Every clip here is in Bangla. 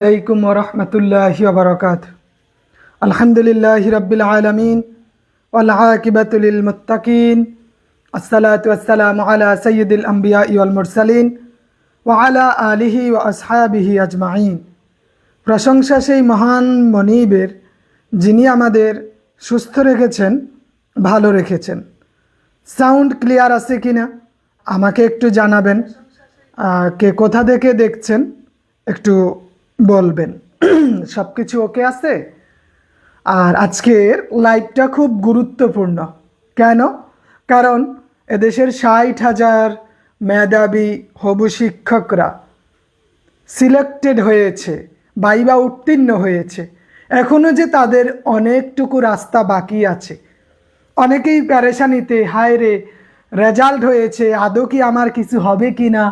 আলাইকুম ওরহমতুল্লাহি ওবরকাত আলহামদুলিল্লাহ রবিল আলমিন আল্লাহবাতুল মুতাকিন আসসালাতাম আলা সৈয়দুল আম্বিয়া ইউল মুরসালিন ও আলা আলিহি ও আসহাবিহি আজমাইন। প্রশংসা সেই মহান মনিবের যিনি আমাদের সুস্থ রেখেছেন, ভালো রেখেছেন। সাউন্ড ক্লিয়ার আছে কি না আমাকে একটু জানাবেন। কে কোথা থেকে দেখছেন? একটু বলবেন। সব কিছু ওকে আছে? আর আজকের লাইভটা খুব গুরুত্বপূর্ণ। কেন? কারণ এদেশের ষাট হাজার মেধাবী হবু শিক্ষকরা সিলেক্টেড হয়েছে বাইবা উত্তীর্ণ হয়েছে। এখনও যে তাদের অনেকটুকু রাস্তা বাকি আছে। অনেকেই প্যারেশানিতে হায় রে রেজাল্ট হয়েছে, আদৌ কি আমার কিছু হবে কি না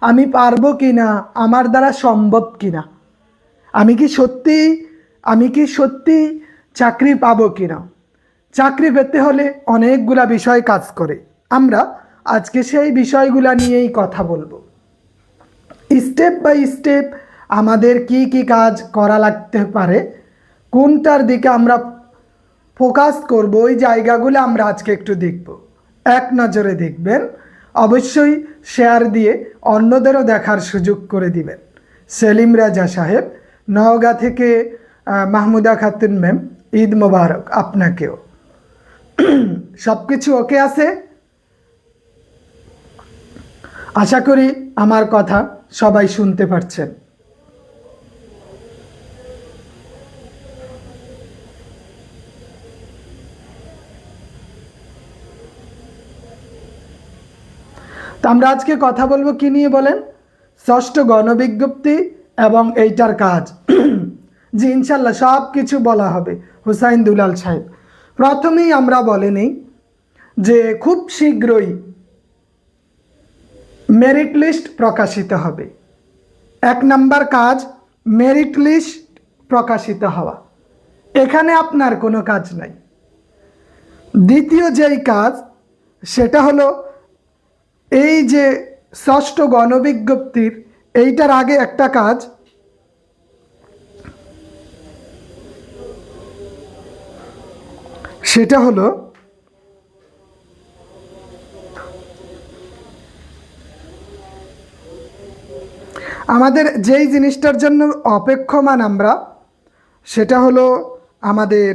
আমি পারব কি না আমার দ্বারা সম্ভব কি না আমি কি সত্যি, আমি কি সত্যি চাকরি পাবো কি না চাকরি পেতে হলে অনেকগুলা বিষয় কাজ করে। আমরা আজকে সেই বিষয়গুলা নিয়েই কথা বলব। স্টেপ বাই স্টেপ আমাদের কি কি কাজ করা লাগতে পারে, কোনটার দিকে আমরা ফোকাস করব, ওই জায়গাগুলো আমরা আজকে একটু দেখব। এক নজরে দেখবেন, অবশ্যই শেয়ার দিয়ে অন্যদেরও দেখার সুযোগ করে দিবেন। সেলিম রাজা সাহেব নওগাঁ থেকে মাহমুদা খাতুন ম্যাম ঈদ মোবারক আপনাকেও। সব কিছু ওকে আছে? আশা করি আমার কথা সবাই শুনতে পারছেন। তো আমরা আজকে কথা বলব কি নিয়ে বলেন? ষষ্ঠ গণবিজ্ঞপ্তি এবং এইটার কাজ। জি ইনশাল্লাহ সব কিছু বলা হবে হুসাইন দুলাল সাহেব। প্রথমেই আমরা বলে নিই যে খুব শীঘ্রই মেরিট লিস্ট প্রকাশিত হবে। এক নাম্বার কাজ মেরিট লিস্ট প্রকাশিত হওয়া। এখানে আপনার কোনো কাজ নাই। দ্বিতীয় যেই কাজ, সেটা হলো এই যে ষষ্ঠ গণবিজ্ঞপ্তির, এইটার আগে একটা কাজ সেটা হলো আমাদের যেই জিনিসটার জন্য অপেক্ষমান আমরা, সেটা হলো আমাদের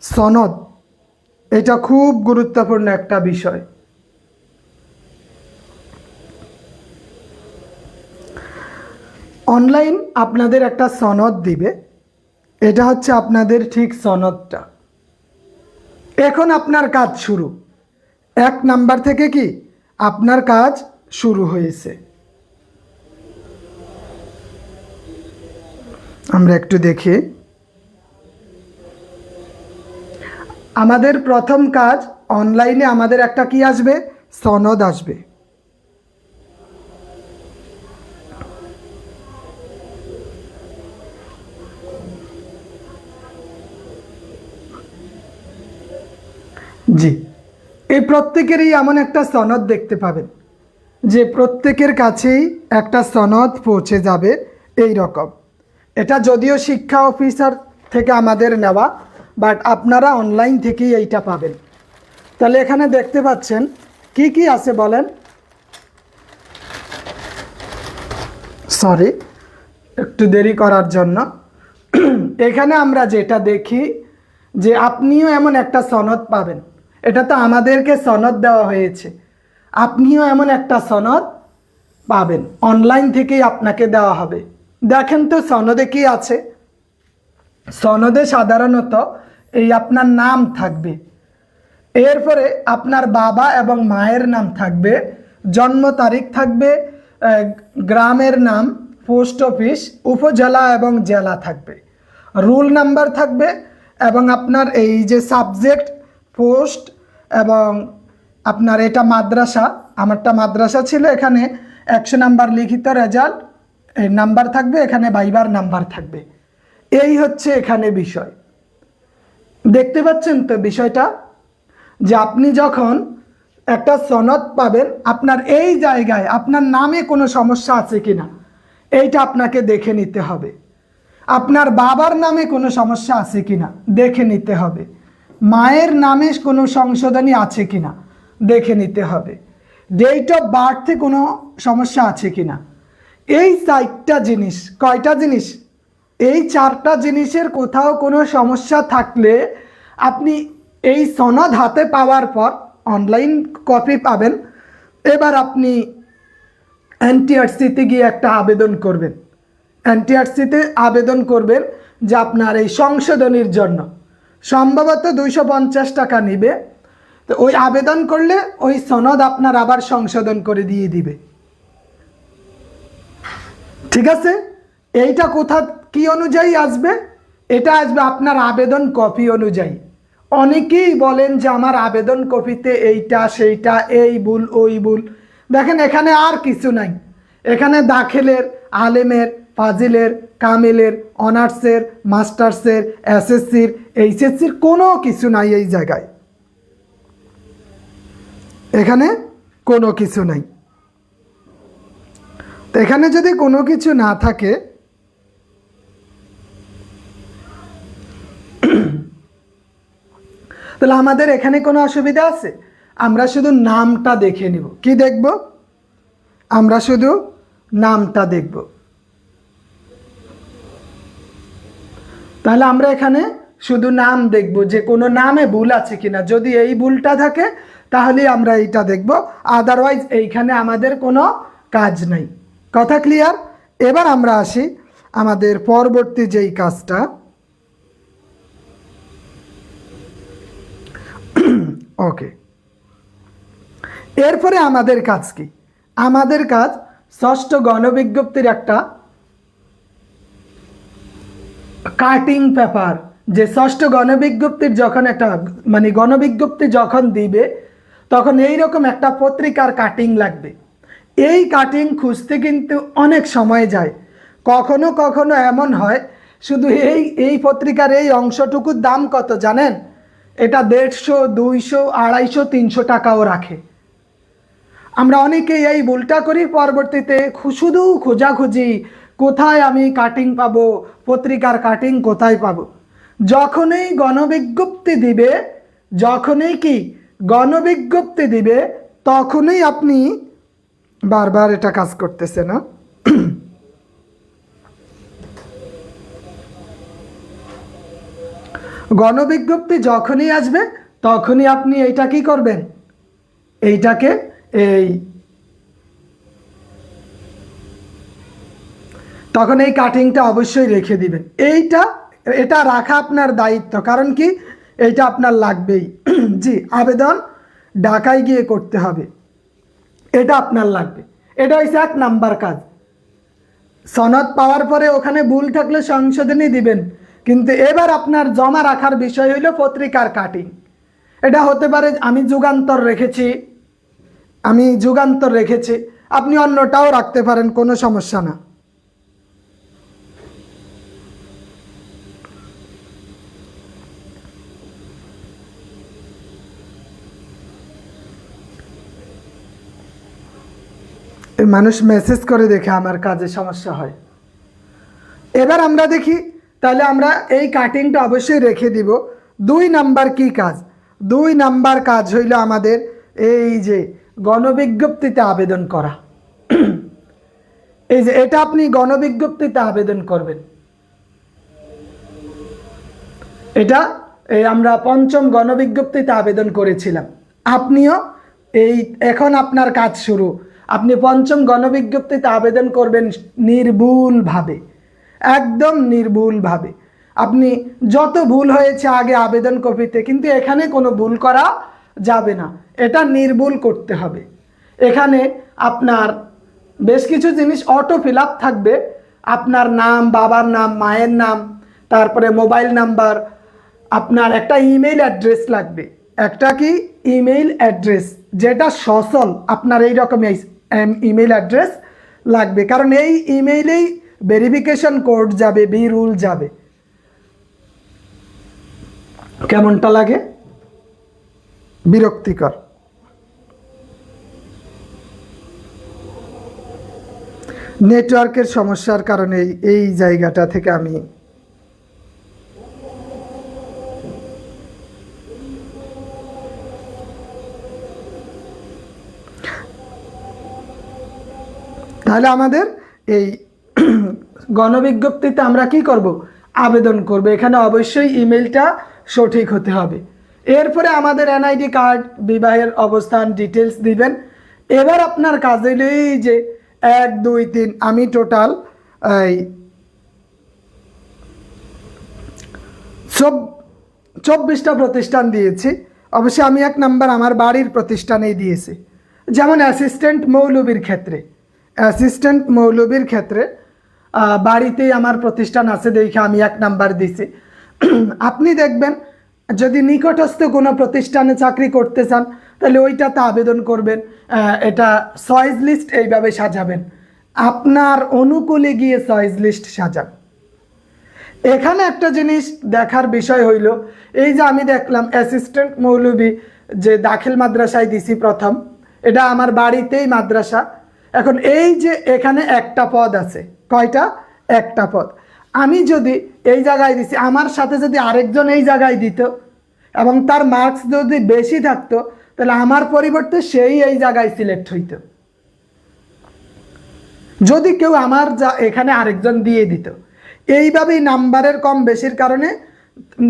সনদ। এটা খুব গুরুত্বপূর্ণ একটা বিষয়। অনলাইন আপনাদের একটা সনদ দিবে। এটা হচ্ছে আপনাদের ঠিক সনদটা। এখন আপনার কাজ শুরু। এক নাম্বার থেকে কি? আপনার কাজ শুরু হয়েছে। আমরা একটু দেখি। আমাদের প্রথম কাজ অনলাইনে আমাদের একটা কি আসবে? সনদ আসবে। জি। এই প্রত্যেকেরই এমন একটা সনদ দেখতে পাবেন, যে প্রত্যেকের কাছেই একটা সনদ পৌঁছে যাবে এই রকম। এটা যদিও শিক্ষা অফিসার থেকে আমাদের নেওয়া, বাট আপনারা অনলাইন থেকেই এইটা পাবেন। তাহলে এখানে দেখতে পাচ্ছেন, কি কি আছে বলেন? সরি, একটু দেরি করার জন্য। এখানে আমরা যেটা দেখি, যে আপনিও এমন একটা সনদ পাবেন। এটা তো আমাদেরকে সনদ দেওয়া হয়েছে। আপনিও এমন একটা সনদ পাবেন। অনলাইন থেকেই আপনাকে দেওয়া হবে। দেখেন তো সনদে কি আছে? সনদে সাধারণত এই আপনার নাম থাকবে। এরপরে আপনার বাবা এবং মায়ের নাম থাকবে। জন্ম তারিখ থাকবে গ্রামের নাম, পোস্ট অফিস, উপজেলা এবং জেলা থাকবে। রুল নাম্বার থাকবে এবং আপনার এই যে সাবজেক্ট, পোস্ট এবং আপনার এটা মাদ্রাসা, আমারটা মাদ্রাসা ছিল এখানে একশো নাম্বার লিখিত রেজাল্ট নাম্বার থাকবে, এখানে বাইবার নাম্বার থাকবে। এই হচ্ছে এখানে বিষয়। দেখতে পাচ্ছেন তো বিষয়টা? যে আপনি যখন একটা সনদ পাবেন, আপনার এই জায়গায় আপনার নামে কোনো সমস্যা আছে কি না এইটা আপনাকে দেখে নিতে হবে। আপনার বাবার নামে কোনো সমস্যা আছে কি না দেখে নিতে হবে। মায়ের নামে কোনো সংশোধনী আছে কিনা? দেখে নিতে হবে। ডেট অফ বার্থে কোনো সমস্যা আছে কি না এই চারটা জিনিস, কয়টা জিনিস? এই চারটা জিনিসের কোথাও কোনো সমস্যা থাকলে আপনি এই সনদ হাতে পাওয়ার পর অনলাইন কপি পাবেন। এবার আপনি এনটিআরসিতে গিয়ে একটা আবেদন করবেন। এনটিআরসিতে আবেদন করবেন যে আপনার এই সংশোধনীর জন্য। সম্ভবত দুইশো পঞ্চাশ টাকা নিবে। তো ওই আবেদন করলে ওই সনদ আপনার আবার সংশোধন করে দিয়ে দিবে। ঠিক আছে? এইটা কোথা, কি অনুযায়ী আসবে? এটা আসবে আপনার আবেদন কপি অনুযায়ী। অনেকেই বলেন যে আমার আবেদন কপিতে এইটা, সেইটা, এই ভুল, ওই ভুল। দেখেন, এখানে আর কিছু নাই। এখানে দাখিলের, আলেমের, ফাজিলের, কামিলের, অনার্সের, মাস্টার্সের, এসএসসির এইচএসসির কোনো কিছু নাই এই জায়গায়। এখানে কোনো কিছু নাই। তো এখানে যদি কোনো কিছু না থাকে, তাহলে আমাদের এখানে কোনো অসুবিধা আছে? আমরা শুধু নামটা দেখে নিব। কি দেখব? আমরা শুধু নামটা দেখব। তাহলে আমরা এখানে শুধু নাম দেখব, যে কোনো নামে ভুল আছে কিনা। যদি এই ভুলটা থাকে, তাহলে আমরা এইটা দেখব। আদারওয়াইজ এইখানে আমাদের কোনো কাজ নাই। কথা ক্লিয়ার এবার আমরা আসি আমাদের পরবর্তী যেই কাজটা। ওকে এরপরে আমাদের কাজ কি? আমাদের কাজ ষষ্ঠ গণবিজ্ঞপ্তির একটা কাটিং পেপার যে ষষ্ঠ গণবিজ্ঞপ্তির যখন একটা মানে গণবিজ্ঞপ্তি যখন দিবে, তখন এই রকম একটা পত্রিকার কাটিং লাগবে। এই কাটিং খুঁজতে কিন্তু অনেক সময় যায়। কখনো কখনো এমন হয়, শুধু এই এই পত্রিকার এই অংশটুকুর দাম কত জানেন? এটা দেড়শো, দুইশো, আড়াইশো, তিনশো টাকাও রাখে। আমরা অনেকেই এই ভুলটা করি, পরবর্তীতে শুধু খোঁজাখুঁজি, কোথায় আমি কাটিং পাবো, পত্রিকার কাটিং কোথায় পাবো? যখনই গণবিজ্ঞপ্তি দিবে, যখনই কি গণবিজ্ঞপ্তি দিবে, তখনই আপনি বারবার এটা কাজ করতেছে না গণবিজ্ঞপ্তি যখনই আসবে, তখনই আপনি এইটা কি করবেন? এইটাকে এই তখন এই কাটিংটা অবশ্যই রেখে দিবেন। এইটা এটা রাখা আপনার দায়িত্ব। কারণ কি? এটা আপনার লাগবেই। জি, আবেদন ঢাকায় গিয়ে করতে হবে। এটা আপনার লাগবে। এটা হচ্ছে এক নাম্বার কাজ। সনদ পাওয়ার পরে ওখানে ভুল থাকলে সংশোধনী দিবেন। কিন্তু এবার আপনার জমা রাখার বিষয় হইল পত্রিকার কাটিং এটা হতে পারে আমি যুগান্তর রেখেছি। আমি যুগান্তর রেখেছি। আপনি অন্যটাও রাখতে পারেন, কোনো সমস্যা না। মানুষ মেসেজ করে দেখে আমার কাজে সমস্যা হয়। এবার আমরা দেখি, তাহলে আমরা এই কাটিংটা অবশ্যই রেখে দিব। দুই নাম্বার কি কাজ? দুই নাম্বার কাজ হইল আমাদের এই যে গণবিজ্ঞপ্তিতে আবেদন করা। এই যে এটা আপনি গণবিজ্ঞপ্তিতে আবেদন করবেন। এটা এই আমরা পঞ্চম গণবিজ্ঞপ্তিতে আবেদন করেছিলাম। আপনিও এই এখন আপনার কাজ শুরু। আপনি পঞ্চম গণবিজ্ঞপ্তিতে আবেদন করবেন নির্ভুলভাবে, একদম নির্ভুলভাবে। আপনি যত ভুল হয়েছে আগে আবেদন কপিতে, কিন্তু এখানে কোনো ভুল করা যাবে না। এটা নির্ভুল করতে হবে। এখানে আপনার বেশ কিছু জিনিস অটো ফিল থাকবে। আপনার নাম, বাবার নাম, মায়ের নাম, তারপরে মোবাইল নাম্বার, আপনার একটা ইমেইল অ্যাড্রেস লাগবে। একটা কি? ইমেইল অ্যাড্রেস, যেটা সচল, আপনার এই রকম ইমেইল অ্যাড্রেস লাগবে। কারণ এই ইমেইলেই ভেরিফিকেশন কোড যাবে বি রুল যাবে। কেমনটা লাগে? বিরক্তিকর। নেটওয়ার্কের সমস্যার কারণে এই জায়গাটা থেকে আমি তাহলে আমাদের এই গণবিজ্ঞপ্তিতে আমরা কি করব? আবেদন করব। এখানে অবশ্যই ইমেলটা সঠিক হতে হবে। এরপরে আমাদের এনআইডি কার্ড, বিবাহের অবস্থান ডিটেলস দিবেন। এবার আপনার কাজে এই যে এক, দুই, তিন, আমি টোটাল এই চব চব্বিশটা প্রতিষ্ঠান দিয়েছি। অবশ্যই আমি এক নাম্বার আমার বাড়ির প্রতিষ্ঠানেই দিয়েছি। যেমন অ্যাসিস্ট্যান্ট মৌলবীর ক্ষেত্রে। অ্যাসিস্ট্যান্ট মৌলবীর ক্ষেত্রে বাড়িতেই আমার প্রতিষ্ঠান আছে দেখে আমি এক নাম্বার দিছি। আপনি দেখবেন, যদি নিকটস্থ কোনো প্রতিষ্ঠানে চাকরি করতে চান, তাহলে ওইটাতে আবেদন করবেন এটা চয়েস লিস্ট এইভাবে সাজাবেন। আপনার অনুকূলে গিয়ে চয়েস লিস্ট সাজান। এখানে একটা জিনিস দেখার বিষয় হইল, এই যে আমি দেখলাম অ্যাসিস্ট্যান্ট মৌলবী যে দাখিল মাদ্রাসায় দিছি প্রথম, এটা আমার বাড়িতেই মাদ্রাসা এখন এই যে এখানে একটা পদ আছে, কয়টা? একটা পদ। আমি যদি এই জায়গায় দিছি, আমার সাথে যদি আরেকজন এই জায়গায় দিত এবং তার মার্কস যদি বেশি থাকতো, তাহলে আমার পরিবর্তে সেই এই জায়গায় সিলেক্ট হইতো। যদি কেউ আমার যা এখানে আরেকজন দিয়ে দিত। এইভাবেই নাম্বারের কম বেশির কারণে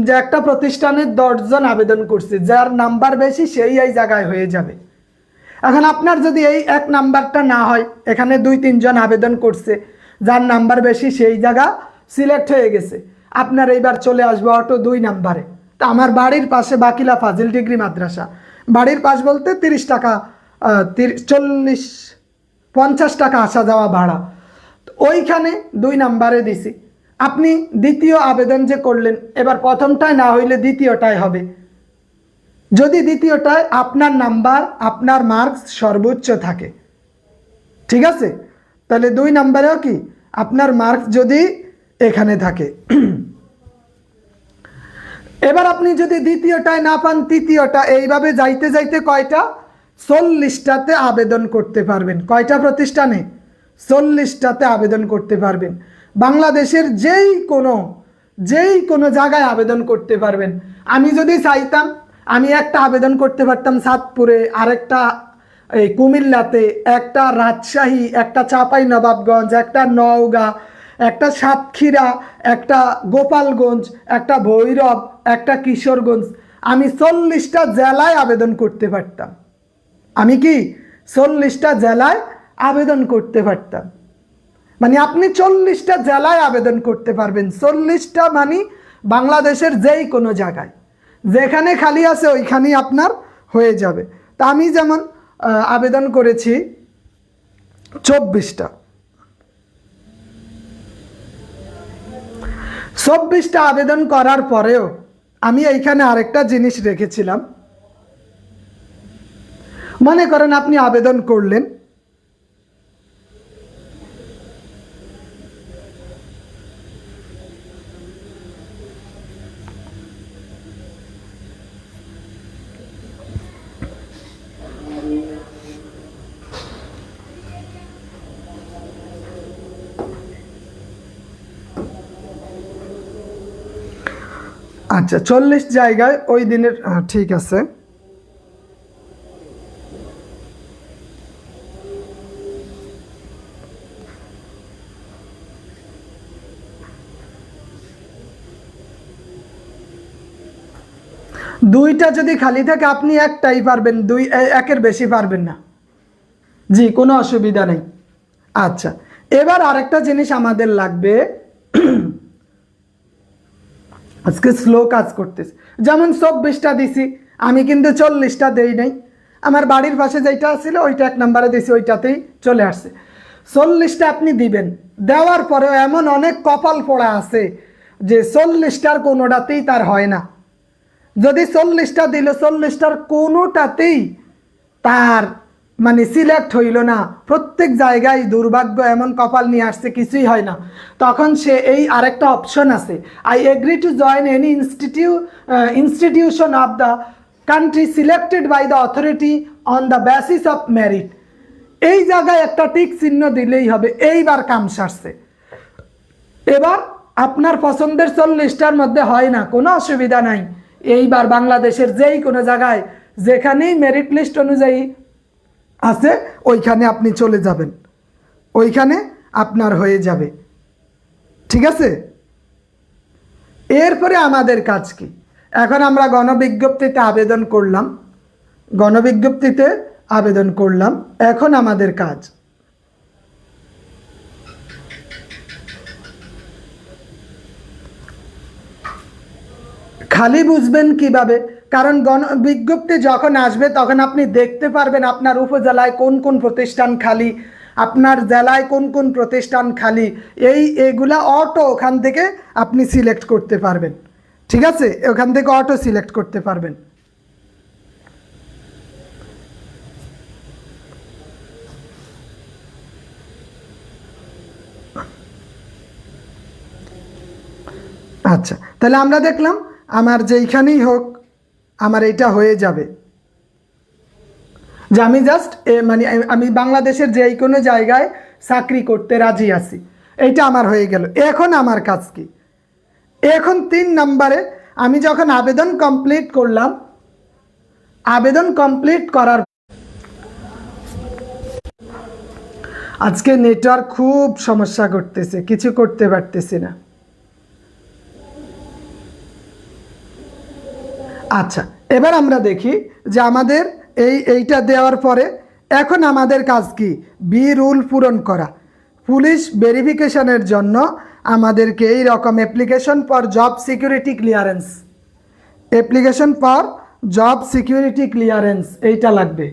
যে একটা প্রতিষ্ঠানের দশজন আবেদন করছে, যার নাম্বার বেশি সেই এই জায়গায় হয়ে যাবে। এখন আপনার যদি এই এক নাম্বারটা না হয়, এখানে দুই তিনজন আবেদন করছে, যার নাম্বার বেশি সেই জায়গা সিলেক্ট হয়ে গেছে। আপনার এইবার চলে আসবে অটো দুই নাম্বারে। তা আমার বাড়ির পাশে বাকিলা ফাজিল ডিগ্রি মাদ্রাসা। বাড়ির পাশ বলতে তিরিশ টাকা চল্লিশ, পঞ্চাশ টাকা আসা যাওয়া ভাড়া। ওইখানে দুই নাম্বারে দিছি। আপনি দ্বিতীয় আবেদন যে করলেন, এবার প্রথমটায় না হইলে দ্বিতীয়টায় হবে। যদি দ্বিতীয়টায় আপনার নাম্বার, আপনার মার্কস সর্বোচ্চ থাকে। ঠিক আছে? তাহলে দুই নাম্বারেও কি? আপনার মার্কস যদি এখানে থাকে। এবার আপনি যদি দ্বিতীয়টায় না পান, তৃতীয়টা, এইভাবে যাইতে যাইতে কয়টা? চল্লিশটাতে আবেদন করতে পারবেন। কয়টা প্রতিষ্ঠানে? চল্লিশটাতে আবেদন করতে পারবেন। বাংলাদেশের যেই কোনো যেই কোনো জায়গায় আবেদন করতে পারবেন। আমি যদি চাইতাম আমি একটা আবেদন করতে পারতাম সাতপুরে, আরেকটা এই কুমিল্লাতে, একটা রাজশাহী, একটা চাপাই নবাবগঞ্জ একটা নওগাঁ, একটা সাতক্ষীরা, একটা গোপালগঞ্জ, একটা ভৈরব, একটা কিশোরগঞ্জ। আমি চল্লিশটা জেলায় আবেদন করতে পারতাম। আমি কি চল্লিশটা জেলায় আবেদন করতে পারতাম? মানে আপনি চল্লিশটা জেলায় আবেদন করতে পারবেন। চল্লিশটা মানে বাংলাদেশের যেই কোনো জায়গায়। যেখানে খালি আছে ওইখানেই আপনার হয়ে যাবে। তা আমি যেমন আবেদন করেছি চব্বিশটা। চব্বিশটা আবেদন করার পরেও আমি এইখানে আরেকটা জিনিস রেখেছিলাম। মনে করেন আপনি আবেদন করলেন আচ্ছা চল্লিশ জায়গায় ওই দিনের ঠিক আছে। দুইটা যদি খালি থাকে, আপনি একটাই পারবেন, দুই একের বেশি পারবেন না। জি, কোনো অসুবিধা নেই। আচ্ছা এবার আরেকটা জিনিস আমাদের লাগবে। আজকে স্লো কাজ করতেছে। যেমন চব্বিশটা দিছি, আমি কিন্তু চল্লিশটা দেই নাই। আমার বাড়ির পাশে যেটা ছিল, ওইটা এক নম্বরে দিছি, ওইটাতেই চলে আসছে। চল্লিশটা আপনি দিবেন। দেওয়ার পরেও এমন অনেক কপাল পড়া আছে যে চল্লিশটার কোনোটাতেই তার হয় না। যদি চল্লিশটা দিল, চল্লিশটার কোনোটাতেই তার মানে সিলেক্ট হইল না। প্রত্যেক জায়গায় দুর্ভাগ্য এমন কপাল নিয়ে আসছে, কিছুই হয় না। তখন সে এই আরেকটা অপশন আছে। I agree to join any ইনস্টিটিউ institution of the country selected by the authority on the basis of merit এই জায়গায় একটা টিক চিহ্ন দিলেই হবে, এইবার কাম সারছে। এবার আপনার পছন্দের চল্লিশটার মধ্যে হয় না, কোনো অসুবিধা নাই। এইবার বাংলাদেশের যেই কোনো জায়গায় যেখানেই মেরিট লিস্ট অনুযায়ী আছে, ওইখানে আপনি চলে যাবেন। ওইখানে আপনার হয়ে যাবে। ঠিক আছে? এরপরে আমাদের কাজ কি? এখন আমরা গণবিজ্ঞপ্তিতে আবেদন করলাম। গণবিজ্ঞপ্তিতে আবেদন করলাম। এখন আমাদের কাজ। খালি বুঝবেন কীভাবে? কারণ গণ বিজ্ঞপ্তি যখন আসবে, তখন আপনি দেখতে পারবেন আপনার উপজেলায় কোন কোন প্রতিষ্ঠান খালি, আপনার জেলায় কোন কোন প্রতিষ্ঠান খালি। এই, এগুলা অটো ওখান থেকে আপনি সিলেক্ট করতে পারবেন। ঠিক আছে? ওখান থেকে অটো সিলেক্ট করতে পারবেন। আচ্ছা তাহলে আমরা দেখলাম, আমার যেইখানেই হোক আমার এটা হয়ে যাবে। যে আমি জাস্ট মানে আমি বাংলাদেশের যেই কোনো জায়গায় চাকরি করতে রাজি আছি। এইটা আমার হয়ে গেল। এখন আমার কাজ কি? এখন তিন নম্বরে আমি যখন আবেদন কমপ্লিট করলাম, আবেদন কমপ্লিট করার আজকে নেটওয়ার্ক খুব সমস্যা করতেছে, কিছু করতে পারতেছি না। আচ্ছা এবার আমরা দেখি যে আমাদের এই এইটা দেওয়ার পরে এখন আমাদের কাজ কি? বি রুল পূরণ করা। পুলিশ ভেরিফিকেশনের জন্য আমাদেরকে এই রকম application for job security clearance application for job security clearance এইটা লাগবে।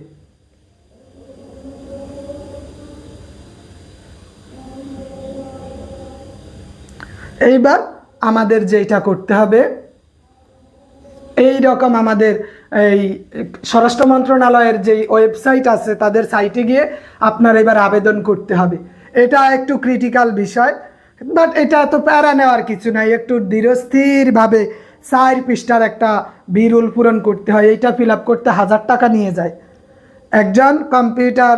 এইবার আমাদের যেটা করতে হবে এই রকম আমাদের এই স্বরাষ্ট্র মন্ত্রণালয়ের যে ওয়েবসাইট আছে, তাদের সাইটে গিয়ে আপনার এবার আবেদন করতে হবে। এটা একটু ক্রিটিক্যাল বিষয় বাট এটা তো প্যারা নেওয়ার কিছু নাই। একটু ধীরস্থিরভাবে চার পৃষ্ঠার একটা বিরুল পূরণ করতে হয়। এইটা ফিল করতে হাজার টাকা নিয়ে যায়। একজন কম্পিউটার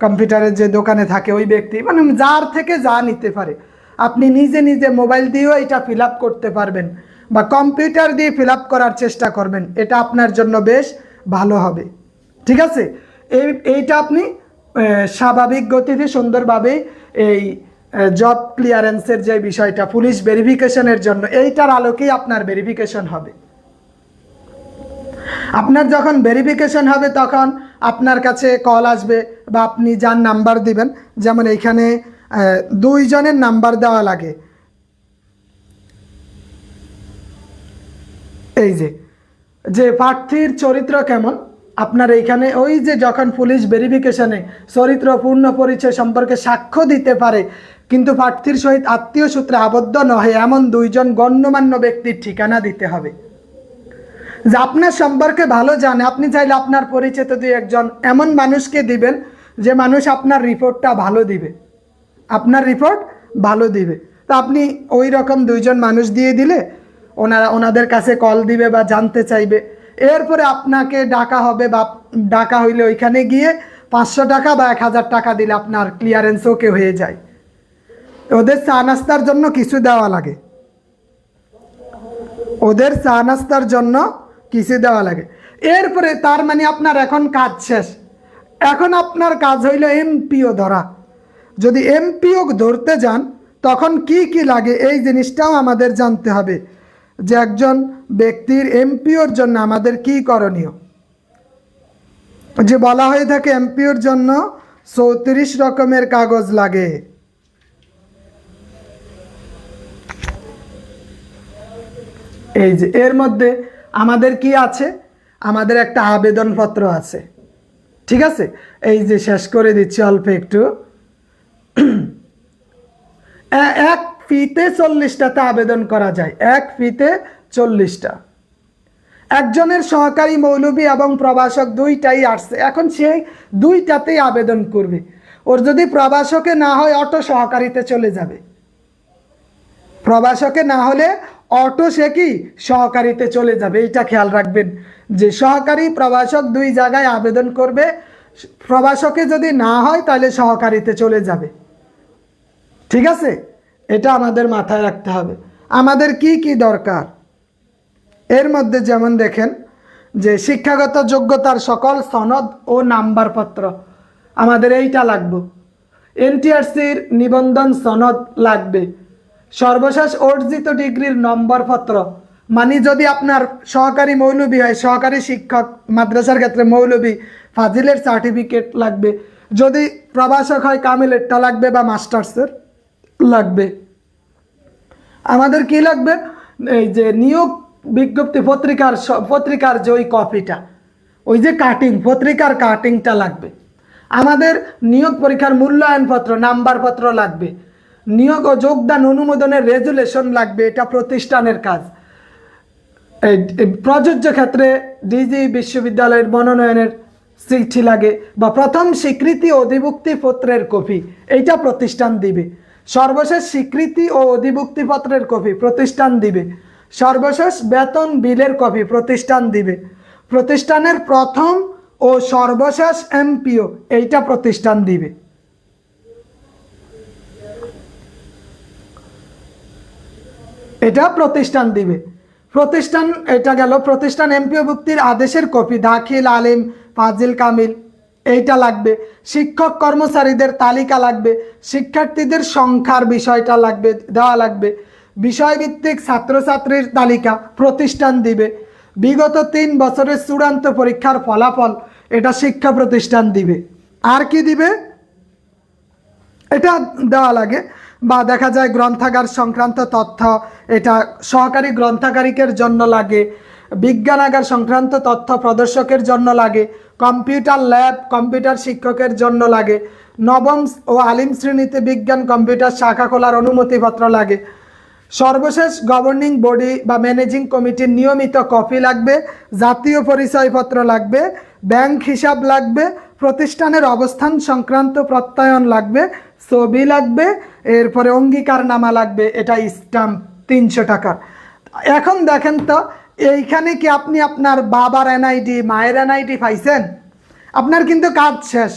কম্পিউটারের যে দোকানে থাকে, ওই ব্যক্তি মানে যার থেকে যা নিতে পারে। আপনি নিজে নিজে মোবাইল দিয়েও এটা ফিল করতে পারবেন। বা কম্পিউটার দিয়ে ফিল করার চেষ্টা করবেন, এটা আপনার জন্য বেশ ভালো হবে। ঠিক আছে? এই, এইটা আপনি স্বাভাবিক গতিতে সুন্দরভাবে এই জব ক্লিয়ারেন্সের যে বিষয়টা, পুলিশ ভেরিফিকেশনের জন্য, এইটার আলোকেই আপনার ভেরিফিকেশন হবে। আপনার যখন ভেরিফিকেশন হবে, তখন আপনার কাছে কল আসবে বা আপনি যার নাম্বার দিবেন, যেমন এইখানে দুইজনের নাম্বার দেওয়া লাগে। এই যে যে প্রার্থীর চরিত্র কেমন? আপনার এইখানে ওই যে যখন পুলিশ ভেরিফিকেশনে চরিত্র পূর্ণ পরিচয় সম্পর্কে সাক্ষ্য দিতে পারে, কিন্তু প্রার্থীর সহিত আত্মীয় সূত্রে আবদ্ধ নহে, এমন দুইজন গণ্যমান্য ব্যক্তির ঠিকানা দিতে হবে। যে আপনার সম্পর্কে ভালো জানে, আপনি চাইলে আপনার পরিচিত দুই একজন এমন মানুষকে দিবেন, যে মানুষ আপনার রিপোর্টটা ভালো দিবে। আপনার রিপোর্ট ভালো দিবে। তো আপনি ওই রকম দুইজন মানুষ দিয়ে দিলে ওনারা ওনাদের কাছে কল দিবে বা জানতে চাইবে। এরপরে আপনাকে ডাকা হবে বা ডাকা হইলে ওইখানে গিয়ে পাঁচশো টাকা বা এক হাজার টাকা দিলে আপনার ক্লিয়ারেন্স ওকে হয়ে যায়। ওদের চা নাস্তার জন্য কিছু দেওয়া লাগে। ওদের চা নাস্তার জন্য কিছু দেওয়া লাগে। এরপরে তার মানে আপনার এখন কাজ শেষ। এখন আপনার কাজ হইল এমপিও ধরা। যদি এমপিও ধরতে যান, তখন কি কি লাগে এই জিনিসটাও আমাদের জানতে হবে। যে একজন ব্যক্তির এমপিওর জন্য আমাদের কি করণীয়? যে বলা হয়ে থাকে এমপিওর জন্য চৌত্রিশ রকমের কাগজ লাগে। এই যে, এর মধ্যে আমাদের কি আছে? আমাদের একটা আবেদনপত্র আছে। ঠিক আছে? এই যে, শেষ করে দিচ্ছি অল্প একটু। এক ফিতে চল্লিশটাতে আবেদন করা যায়, এক ফিতে চল্লিশটা। একজনের সহকারী মৌলবী এবং প্রভাষক দুইটাই আসছে, এখন সে দুইটাতেই আবেদন করবে। ওর যদি প্রভাষকে না হয়, অটো সহকারীতে চলে যাবে। প্রবাসকে না হলে অটো সে কি সহকারীতে চলে যাবে এটা খেয়াল রাখবেন। যে সহকারী প্রবাসক দুই জায়গায় আবেদন করবে প্রবাসকে যদি না হয়, তাহলে সহকারীতে চলে যাবে। ঠিক আছে? এটা আমাদের মাথায় রাখতে হবে। আমাদের কি কি দরকার? এর মধ্যে যেমন দেখেন যে শিক্ষাগত যোগ্যতার সকল সনদ ও নাম্বারপত্র আমাদের এইটা লাগবে। এনটিআরসির নিবন্ধন সনদ লাগবে। সর্বশেষ অর্জিত ডিগ্রির নম্বরপত্র। মানে যদি আপনার সহকারী মৌলবী হয়, সহকারী শিক্ষক, মাদ্রাসার ক্ষেত্রে মৌলবী, ফাজিলের সার্টিফিকেট লাগবে। যদি প্রবাসক হয়, কামিলেরটা লাগবে বা মাস্টার্সের। লাগবে। আমাদের কি লাগবে? এই যে নিয়োগ বিজ্ঞপ্তি পত্রিকার পত্রিকার যে ওই কপিটা, ওই যে কাটিং পত্রিকার কাটিংটা লাগবে। আমাদের নিয়োগ পরীক্ষার মূল্যায়নপত্র, নাম্বারপত্র লাগবে। নিয়োগ ও যোগদান অনুমোদনের রেজুলেশন লাগবে, এটা প্রতিষ্ঠানের কাজ। প্রযোজ্য ক্ষেত্রে ডিজি বিশ্ববিদ্যালয়ের মনোনয়নের চিঠি লাগে বা প্রথম স্বীকৃতি অধিভুক্তি পত্রের কপি, এইটা প্রতিষ্ঠান দিবে। সর্বশেষ স্বীকৃতি ও অধিভুক্তি পত্রের কপি প্রতিষ্ঠান দিবে। সর্বশেষ বেতন বিলের কপি প্রতিষ্ঠান দিবে। প্রতিষ্ঠানের প্রথম ও সর্বশেষ এমপিও এইটা প্রতিষ্ঠান দিবে। এটা প্রতিষ্ঠান দিবে। প্রতিষ্ঠান, এটা গেল প্রতিষ্ঠান এমপিও ভুক্তির আদেশের কপি। দাখিল, আলিম, ফাজিল, কামিল। এইটা লাগবে। শিক্ষক কর্মচারীদের তালিকা লাগবে। শিক্ষার্থীদের সংখ্যার বিষয়টা লাগবে, দেওয়া লাগবে। বিষয়ভিত্তিক ছাত্রছাত্রীর তালিকা প্রতিষ্ঠান দিবে। বিগত তিন বছরের চূড়ান্ত পরীক্ষার ফলাফল এটা শিক্ষা প্রতিষ্ঠান দিবে। আর কি দিবে? এটা দেওয়া লাগে বা দেখা যায় গ্রন্থাগার সংক্রান্ত তথ্য এটা সহকারী গ্রন্থাগারিকের জন্য লাগে। বিজ্ঞানাগার সংক্রান্ত তথ্য প্রদর্শকের জন্য লাগে। কম্পিউটার ল্যাব, কম্পিউটার শিক্ষকের জন্য লাগে। নবম ও আলিম শ্রেণীতে বিজ্ঞান কম্পিউটার শাখা খোলার অনুমতিপত্র লাগে। সর্বশেষ গভর্নিং বডি বা ম্যানেজিং কমিটির নিয়মিত কপি লাগবে, জাতীয় পরিচয়পত্র লাগবে ব্যাংক হিসাব লাগবে, প্রতিষ্ঠানের অবস্থান সংক্রান্ত প্রত্যয়ন লাগবে, ছবি লাগবে, এরপরে অঙ্গীকারনামা লাগবে, এটা স্টাম্প তিনশো টাকার এখন দেখেন তো এইখানে কি আপনি আপনার বাবার এনআইডি মায়ের এনআইডি পাইছেন? আপনার কিন্তু কাজ শেষ।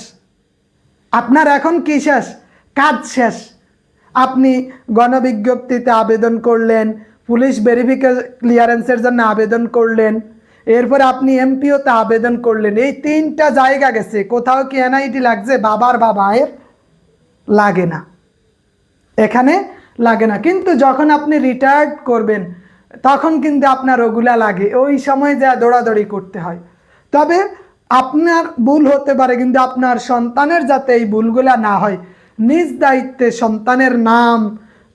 আপনার এখন কি শেষ? কাজ শেষ। আপনি গণবিজ্ঞপ্তিতে আবেদন করলেন, পুলিশ ভেরিফিকেশন ক্লিয়ারেন্সের জন্য আবেদন করলেন, এরপরে আপনি এমপিওতে আবেদন করলেন। এই তিনটা জায়গা গেছে। কোথাও কি এনআইডি লাগছে? বাবার বা মায়ের? লাগে না। এখানে লাগে না। কিন্তু যখন আপনি রিটায়ার্ড করবেন তখন কিন্তু আপনার ওগুলা লাগে। ওই সময় যা দৌড়াদৌড়ি করতে হয়। তবে আপনার ভুল হতে পারে, কিন্তু আপনার সন্তানের যাতে এই ভুলগুলা না হয়, নিজ দায়িত্বে সন্তানের নাম,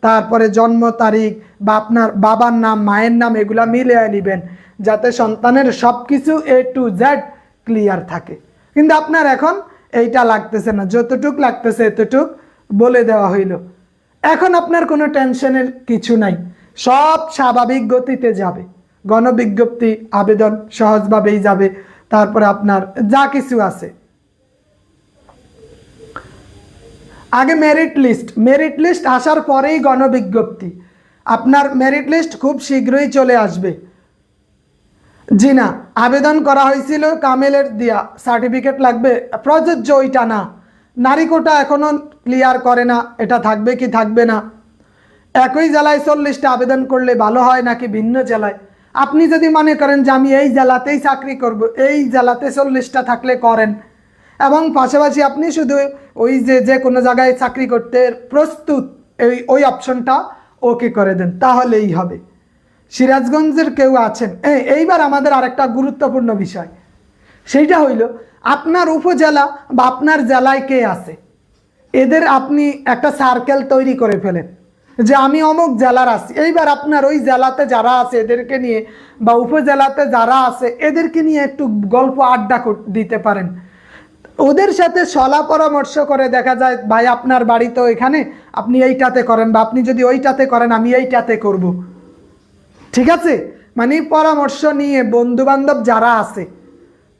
তারপরে জন্ম তারিখ বা আপনার বাবার নাম, মায়ের নাম এগুলা মিলিয়ে নেবেন, যাতে সন্তানের সব কিছু এ টু জেড ক্লিয়ার থাকে। কিন্তু আপনার এখন এইটা লাগতেছে না। যতটুক লাগতেছে এতটুক বলে দেওয়া হইল। এখন আপনার কোনো টেনশনের কিছু নাই। সব স্বাভাবিক গতিতে যাবে। গণবিজ্ঞপ্তি, আবেদন সহজভাবেই যাবে। তারপরে আপনার যা কিছু আছে। আগে মেরিট লিস্ট মেরিট লিস্ট আসার পরেই গণবিজ্ঞপ্তি। আপনার মেরিট লিস্ট খুব শীঘ্রই চলে আসবে। জি না, আবেদন করা হয়েছিল কামেলের দিয়া। সার্টিফিকেট লাগবে। প্রযোজ্য ওইটা না। নারী কোটা এখনও ক্লিয়ার করে না, এটা থাকবে কি থাকবে না। একই জেলায় চল্লিশটা আবেদন করলে ভালো হয় নাকি ভিন্ন জেলায়? আপনি যদি মনে করেন যে আমি এই জেলাতেই চাকরি করব, এই জেলাতে চল্লিশটা থাকলে করেন। এবং পাশাপাশি আপনি শুধু ওই যে যে কোনো জায়গায় চাকরি করতে প্রস্তুত, এই, ওই অপশনটা ওকে করে দেন, তাহলেই হবে। সিরাজগঞ্জের কেউ আছেন এই এইবার আমাদের আরেকটা গুরুত্বপূর্ণ বিষয়। সেইটা হইল, আপনার উপজেলা বা আপনার জেলায় কে আছে? এদের আপনি একটা সার্কেল তৈরি করে ফেলেন। যে আমি অমুক জেলার আছি। এইবার আপনার ওই জেলাতে যারা আছে, এদেরকে নিয়ে বা উপজেলাতে যারা আছে, এদেরকে নিয়ে একটু গল্প আড্ডা দিতে পারেন। ওদের সাথে সলা পরামর্শ করে দেখা যায়, ভাই, আপনার বাড়ি তো এখানে, আপনি এইটাতে করেন বা আপনি যদি ওইটাতে করেন, আমি এইটাতে করব। ঠিক আছে? মানে পরামর্শ নিয়ে বন্ধু বান্ধব যারা আছে,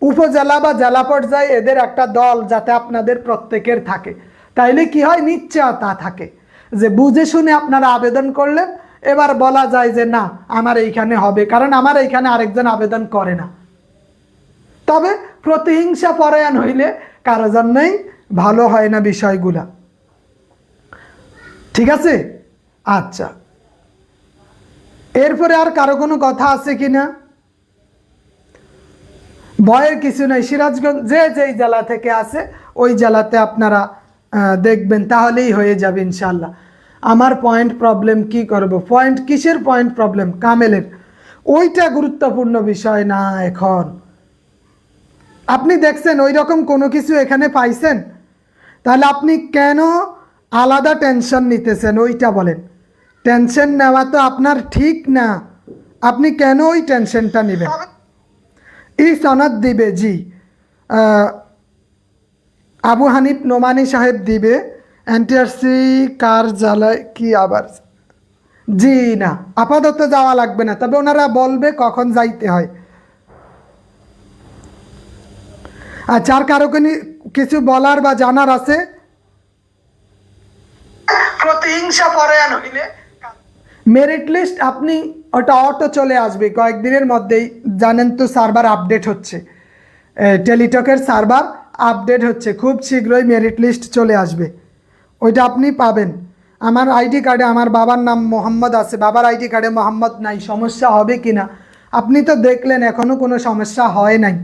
উপজেলা বা জেলা পর্যায়ে এদের একটা দল যাতে আপনাদের প্রত্যেকের থাকে। তাইলে কি হয়? নিশ্চয়তা থাকে। যে বুঝে শুনে আপনারা আবেদন করলেন, এবার বলা যায় যে না, আমার এইখানে হবে, কারণ আমার এইখানে আরেকজন আবেদন করে না। তবে প্রতিহিংসা পরায়ণ হইলে কারও জন্যই ভালো হয় না বিষয়গুলা। ঠিক আছে? আচ্ছা। এরপরে আর কারও কোনো কথা আছে কি না ভয়ের কিছু নাই, সিরাজগঞ্জ, যে যেই জেলা থেকে আছে, ওই জেলাতে আপনারা দেখবেন, তাহলেই হয়ে যাবে ইনশাল্লাহ আমার পয়েন্ট প্রবলেম কি করব? পয়েন্ট কিসের পয়েন্ট প্রবলেম কামেলের। ওইটা গুরুত্বপূর্ণ বিষয় না এখন। আপনি দেখছেন ওই রকম কোনো কিছু এখানে পাইছেন? তাহলে আপনি কেন আলাদা টেনশন নিতেছেন? ওইটা বলেন। টেনশন নেওয়া তো আপনার ঠিক না। আপনি কেন ওই টেনশনটা নেবেন? এই সনদ দিবে, জি। আবু হানিফ নোমানি সাহেব দিবে এনটিআরসি কার জ্বালায় কি আবার? জি না আপাতত যাওয়া লাগবে না তবে ওনারা বলবে কখন যাইতে হয়। আচ্ছা আর কারও কিছু বলার বা জানার আছে? প্রতিহিংসা পরায়ণ হইলে মেরিট লিস্ট আপনি ওটা অটো চলে আসবে কয়েকদিনের মধ্যেই। জানেন তো সার্ভার আপডেট হচ্ছে। টেলিটকের সার্ভার। আপডেট হচ্ছে, খুব শীঘ্রই মেরিট লিস্ট চলে আসবে। ওইটা আপনি পাবেন। আমার আইডি কার্ডে আমার বাবার নাম মোহাম্মদ আছে। বাবার আইডি কার্ডে মোহাম্মদ নাই, সমস্যা হবে কি না? আপনি তো দেখলেন এখনও কোনো সমস্যা হয় নাই,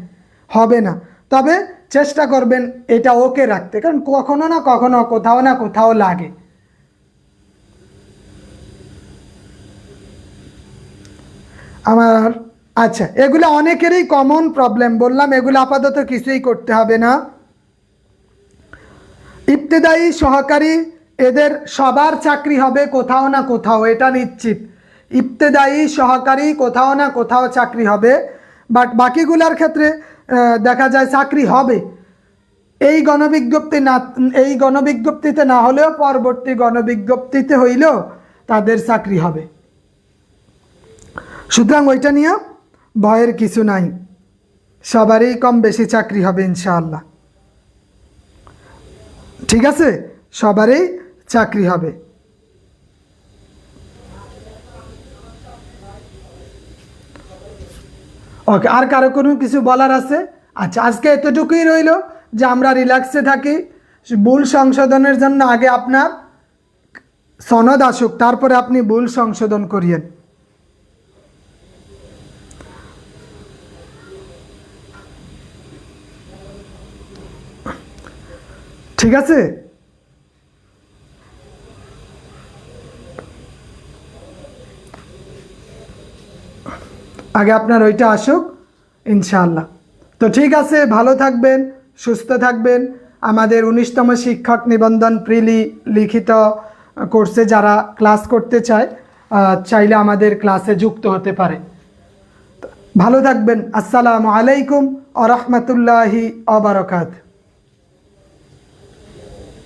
হবে না। তবে চেষ্টা করবেন এটা ওকে রাখতে, কারণ কখনো না কখনো কোথাও না কোথাও লাগে। আমার আচ্ছা এগুলো অনেকেরই কমন প্রবলেম বললাম, এগুলো আপাতত কিছুই করতে হবে না। ইবতেদায়ী সহকারী, এদের সবার চাকরি হবে কোথাও না কোথাও, এটা নিশ্চিত। ইবতেদায়ী সহকারী কোথাও না কোথাও চাকরি হবে, বাট বাকিগুলার ক্ষেত্রে দেখা যায় চাকরি হবে। এই গণবিজ্ঞপ্তি না, এই গণবিজ্ঞপ্তিতে না হলেও পরবর্তী গণবিজ্ঞপ্তিতে হইলেও তাদের চাকরি হবে। সুতরাং ওইটা নিয়ে ভয়ের কিছু নাই। সবারই কম বেশি চাকরি হবে ইনশাআল্লাহ। ঠিক আছে? সবারই চাকরি হবে। ওকে, আর কারও কোনো কিছু বলার আছে? আচ্ছা আজকে এতটুকুই রইল যে আমরা রিল্যাক্সে থাকি। ভুল সংশোধনের জন্য আগে আপনার সনদ আসুক, তারপরে আপনি ভুল সংশোধন করিয়েন। ঠিক আছে? আগে আপনার ওইটা আসুক, ইনশাআল্লাহ। তো ঠিক আছে, ভালো থাকবেন, সুস্থ থাকবেন। আমাদের উনিশতম শিক্ষক নিবন্ধন প্রিলি লিখিত কোর্সে যারা ক্লাস করতে চায় চাইলে আমাদের ক্লাসে যুক্ত হতে পারে। ভালো থাকবেন, আসসালামু আলাইকুম আ রহমতুল্লাহি